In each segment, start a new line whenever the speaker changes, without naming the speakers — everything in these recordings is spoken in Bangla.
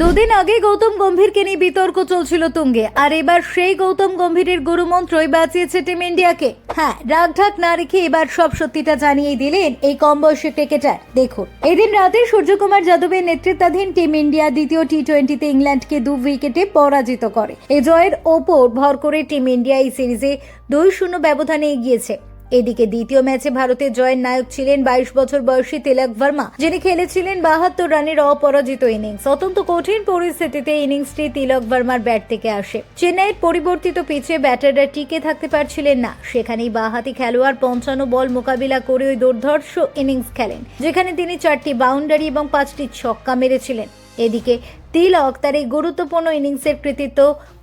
দুদিন আগে গৌতম গম্ভীরকে নিয়ে বিতর্ক চলছিল তুঙ্গে, আর এবার সেই গৌতম গম্ভীরের গুরুমন্ত্রই বাঁচিয়েছে টিম ইন্ডিয়াকে। হ্যাঁ রাগঢাক না রেখে এবার সব সত্যিটা জানিয়ে দিলেন এই কম বয়সী ক্রিকেটার। দেখুন, এদিন রাতে সূর্যকুমার যাদবের নেতৃত্বাধীন টিম ইন্ডিয়া দ্বিতীয় টি টোয়েন্টিতে ইংল্যান্ডকে দু উইকেটে পরাজিত করে। এ জয়ের ওপর ভর করে টিম ইন্ডিয়া এই সিরিজে দুই শূন্য ব্যবধানে এগিয়েছে। এদিকে দ্বিতীয় ম্যাচে ভারতের জয়ের নায়ক ছিলেন বাইশ বছর বয়সী তিলক ভার্মা, যিনি খেলেছিলেন বাহাত্তর রানের অপরাজিত ইনিংস। অত্যন্ত কঠিন পরিস্থিতিতে ইনিংসটি তিলক ভার্মার ব্যাট থেকে আসে। চেন্নাইয়ের পরিবর্তিত পিচে ব্যাটাররা টিকে থাকতে পারছিলেন না। সেখানেই বাহাতি খেলোয়াড় পঞ্চান্ন বল মোকাবিলা করে ওই দুর্ধর্ষ ইনিংস খেলেন, যেখানে তিনি চারটি বাউন্ডারি এবং পাঁচটি ছক্কা মেরেছিলেন। এদিকে তিলক তার এই গুরুত্বপূর্ণ ইনিংসের কৃতিত্ব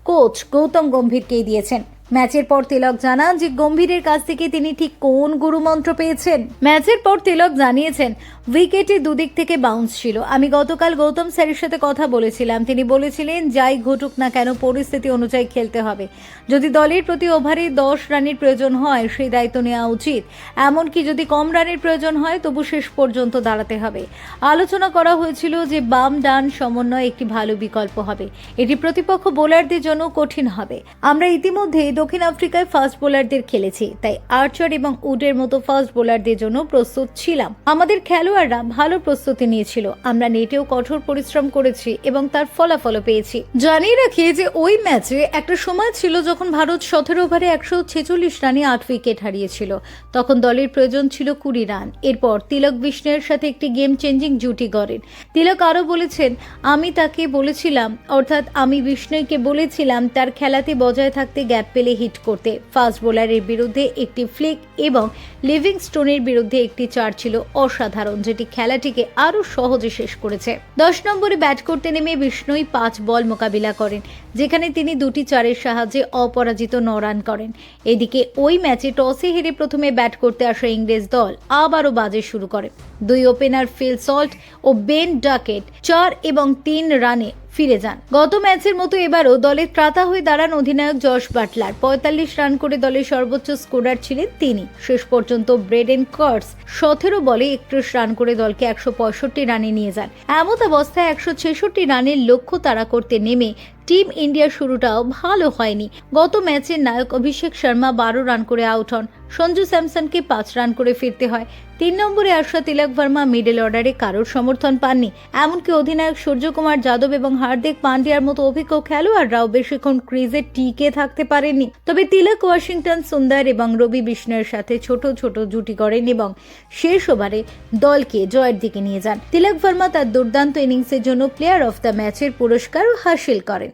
কোচ গৌতম গম্ভীরকেই দিয়েছেন। ম্যাচের পর তিলক জানান যে গম্ভীরের কাছ থেকে তিনি ঠিক কোন গুরুমন্ত্র পেয়েছেন। ম্যাচের পর তিলক জানিয়েছেন, উইকেটে দুদিক থেকে বাউন্স ছিল। আমি গতকাল গৌতম স্যারের সাথে কথা বলেছিলাম। তিনি বলেছিলেন, যাই ঘটুক না কেন, পরিস্থিতি অনুযায়ী খেলতে হবে। যদি দলের প্রতি ওভারে দশ রানের প্রয়োজন হয়, সেই দায়িত্ব নেওয়া উচিত। এমনকি যদি কম রানের প্রয়োজন হয়, তবু শেষ পর্যন্ত দাঁড়াতে হবে। আলোচনা করা হয়েছিল যে বাম ডান সমন্বয় একটি ভালো বিকল্প হবে। এটি প্রতিপক্ষ বোলারদের জন্য কঠিন হবে। আমরা ইতিমধ্যে দক্ষিণ আফ্রিকায় ফাস্ট বোলারদের খেলেছি, তাই আর্চার এবং উডের মতো ফাস্ট বোলারদের জন্য প্রস্তুত ছিলাম। আমাদের খেলোয়াড়রা ভালো প্রস্তুতি নিয়েছিল, আমরা নেটেও কঠোর পরিশ্রম করেছি এবং তার ফলাফলও পেয়েছি। জানিয়ে রাখি যে ওই ম্যাচে একটা সময় ছিল যখন ভারত সতেরো ওভারে একশো ছেচল্লিশ রানে আট উইকেট হারিয়েছিল। তখন দলের প্রয়োজন ছিল কুড়ি রান। এরপর তিলক বিষ্ণের সাথে একটি গেম চেঞ্জিং জুটি করেন তিলক আরও বলেছেন, আমি তাকে বলেছিলাম, অর্থাৎ আমি বিষ্ণয়কে বলেছিলাম, তার খেলাতে বজায় থাকতে গ্যাপ পেলে হিট করতে ফাস্ট বোলারের বিরুদ্ধে একটি ফ্লিক এবং লিভিং স্টোনের বিরুদ্ধে একটি চার ছিল অসাধারণ, যেটি খেলাটিকে আরও সহজে শেষ করেছে। দশ নম্বরে ব্যাট করতে নেমে বিষ্ণুই পাঁচ বল মোকাবিলা করেন, যেখানে তিনি দুটি চারের সাহায্যে অপরাজিত ন রান করেন। এদিকে ওই ম্যাচে টসে হেরে প্রথমে ব্যাট করতে আসা ইংরেজ দল আবারও বাজে শুরু করে। দুই ওপেনার ফিল সল্ট ও বেন ডাকেট চার এবং তিন রানে ফিরে যান। গত ম্যাচের মতো এবারও দলের ত্রাতা হয়ে দাঁড়ান অধিনায়ক জশ বাটলার। পঁয়তাল্লিশ রান করে দলের সর্বোচ্চ স্কোরার ছিলেন তিনি। শেষ পর্যন্ত ব্রেডেন কার্স সতেরো বলে একত্রিশ রান করে দলকে একশো পঁয়ষট্টি রানে নিয়ে যান। এমত অবস্থায় একশো ছেষট্টি রানের লক্ষ্য তারা করতে নেমে টিম ইন্ডিয়ার শুরুটাও ভালো হয়নি। গত ম্যাচের নায়ক অভিষেক শর্মা বারো রান করে আউট হন। সঞ্জু স্যামসনকে পাঁচ রান করে ফিরতে হয়। তিন নম্বরে আসা তিলক ভার্মা মিডল অর্ডারে কারোর সমর্থন পাননি। এমনকি অধিনায়ক সূর্যকুমার যাদব এবং হার্দিক পান্ডিয়ার মতো অভিজ্ঞ খেলোয়াড়রাও বেশিক্ষণ ক্রিজে টিকে থাকতে পারেননি। তবে তিলক, ওয়াশিংটন, সুন্দর এবং রবি বিষ্ণয়ের সাথে ছোট ছোট জুটি করেন এবং শেষ ওভারে দলকে জয়ের দিকে নিয়ে যান। তিলক ভার্মা তার দুর্দান্ত ইনিংসের জন্য প্লেয়ার অফ দ্য ম্যাচের পুরস্কারও হাসিল করেন।